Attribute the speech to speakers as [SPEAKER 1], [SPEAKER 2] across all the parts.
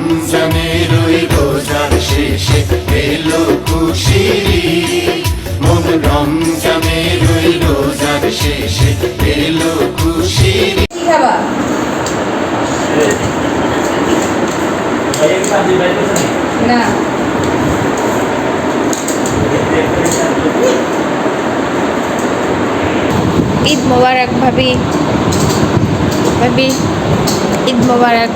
[SPEAKER 1] রমজানের ওই রোজার শেষে এলো ঈদ। মন রমজানের ওই রোজার শেষে এলো
[SPEAKER 2] না। ঈদ মোবারক ভাবি। ভাবি ঈদ মোবারক।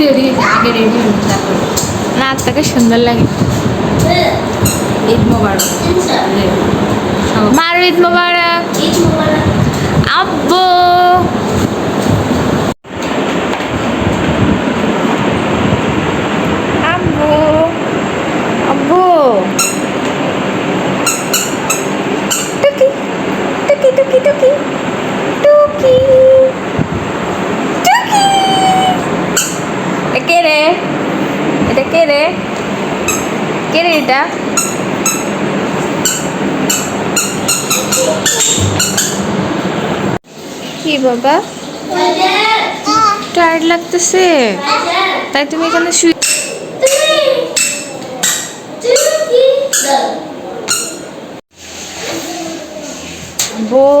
[SPEAKER 3] রেডি আগে
[SPEAKER 2] না তাকে সুন্দর লাগে।
[SPEAKER 3] ঈদ মোবারক।
[SPEAKER 2] মার ঈদ মোবারক। আব্বু আব্বু টুকি টুকি টুকি টুকি টুকি টুকি এটা কে রে এটা কে রে কে এটা? কি বাবা? টায়ার্ড লাগতেছে? তাই তুমি এখানে শুয়ে বউ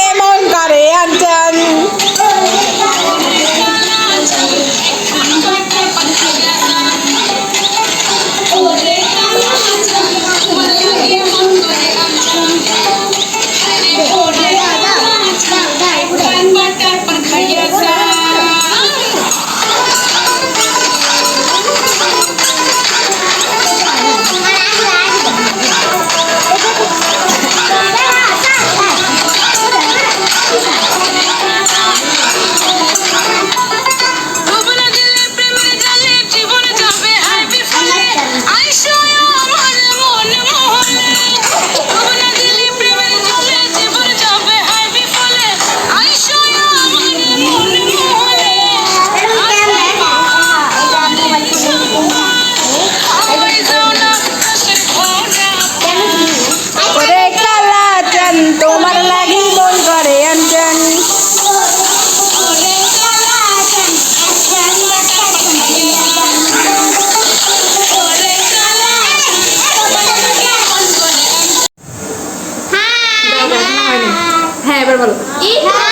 [SPEAKER 2] 말로 이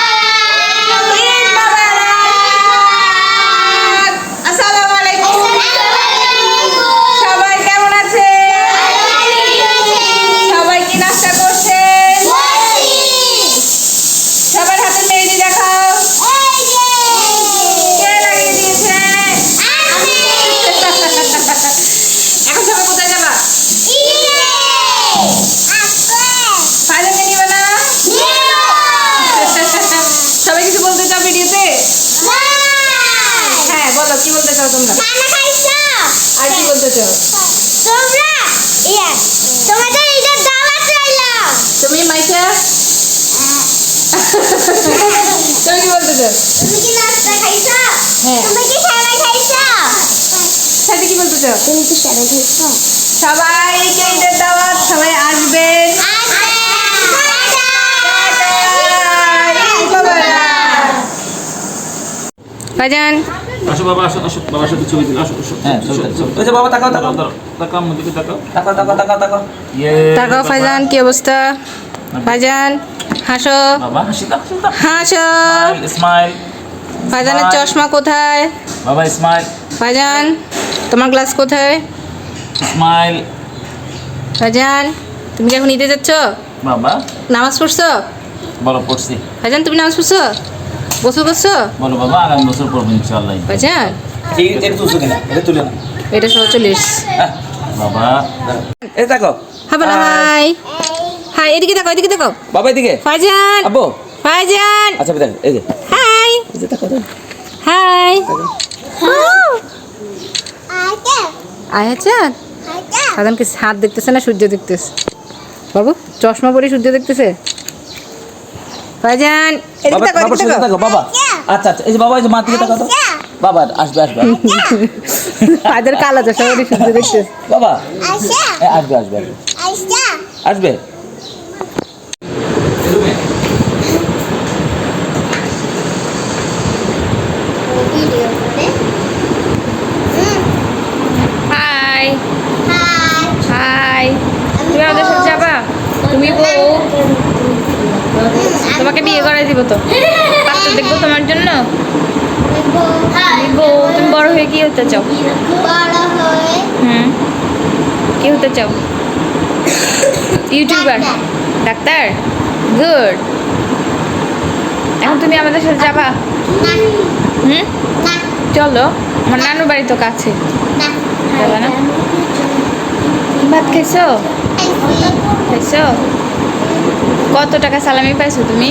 [SPEAKER 2] কি বলতে চাও তুমি কি
[SPEAKER 4] নাস্তা খাইছো?
[SPEAKER 2] হ্যাঁ।
[SPEAKER 4] তুমি কি খানা খাইছো?
[SPEAKER 2] সাথে কি বলতে চাও
[SPEAKER 4] তুমি কি সারা খাইছো?
[SPEAKER 2] সবাইকে ঈদের দাওয়াত সবাই আসবেন। ভাইজান।
[SPEAKER 5] আসো বাবা আসো আসো বাবার সাথে ছবি তুলো আসো আসো।
[SPEAKER 6] হ্যাঁ। ওই যে বাবা তাকাও তাকাও।
[SPEAKER 5] তাকাও তাকাও আমার দিকে তাকাও
[SPEAKER 6] তাকাও তাকাও তাকাও। তাকাও
[SPEAKER 2] তাকাও ফাইজান কি অবস্থা? ফাইজান হাসো।
[SPEAKER 5] বাবা হাসি দাও হাসি দাও।
[SPEAKER 2] হাসো।
[SPEAKER 5] স্মাইল
[SPEAKER 2] ফাইজানের চশমা কোথায়?
[SPEAKER 5] বাবা স্মাইল
[SPEAKER 2] ফাইজান তোমার গ্লাস কোথায়?
[SPEAKER 5] স্মাইল
[SPEAKER 2] ফাইজান তুমি কি এখন নিতে যাচ্ছ?
[SPEAKER 5] বাবা।
[SPEAKER 2] নামাজ পড়ছো?
[SPEAKER 5] বলো পড়ছি।
[SPEAKER 2] ফাইজান তুমি নামাজ পড়ছো? গোসল করছ?
[SPEAKER 5] বলো বাবা আগামী বছর পড়ব ইনশাআল্লাহ।
[SPEAKER 2] ফাইজান।
[SPEAKER 6] এই এটা তুলছো কিনা? এটা তুলে না
[SPEAKER 2] এটা সহ চল্লিশ।
[SPEAKER 6] হ্যাঁ
[SPEAKER 5] বাবা।
[SPEAKER 6] এই তাকাও
[SPEAKER 2] হ্যাঁ বলো হাই। হাই এদিকে দেখো এদিকে দেখো।
[SPEAKER 6] বাবা এদিকে।
[SPEAKER 2] ফাইজান।
[SPEAKER 6] আব্বু।
[SPEAKER 2] ফাইজান।
[SPEAKER 6] আচ্ছা দেখ এই যে।
[SPEAKER 2] হাই।
[SPEAKER 6] এই যে।
[SPEAKER 2] হাই। আয়াচান? সাধারণকে হাত দেখতেছে না সূর্য দেখতেছে? বাবু চশমা পরে সূর্য দেখতেছে? ফাইজান এদিকে দেখো এদিকে
[SPEAKER 6] বাবা। আচ্ছা আচ্ছা এই যে বাবা এই যে মা দিকে বাবা আসবে আসবে। আসবে।
[SPEAKER 2] কালো চশমা পরে সূর্য দেখতেছে।
[SPEAKER 6] বাবা। আসবে আসবে আসবে। আসবে
[SPEAKER 4] ভিডিও করে
[SPEAKER 2] হাই
[SPEAKER 4] হাই
[SPEAKER 2] হাই তুমি আমাদের সাথে যাবা তুমি বউ তোমাকে বিয়ে করাই দিব তো? পাত্র দেখব তোমার জন্য? তুমি বড় হয়ে কি হতে চাও? হুম। কি হতে চাও? ইউটিউবার? ডাক্তার? গুড। এখন তুমি আমাদের সাথে যাবা? হুম? চলো। আমার নানুর বাড়ি তো কাছে। যাবা না? ভাত খাইছো? খাইছো? কত টাকা সালামি পাইছো তুমি?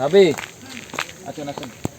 [SPEAKER 6] ভাবি। আচ্ছা আচ্ছা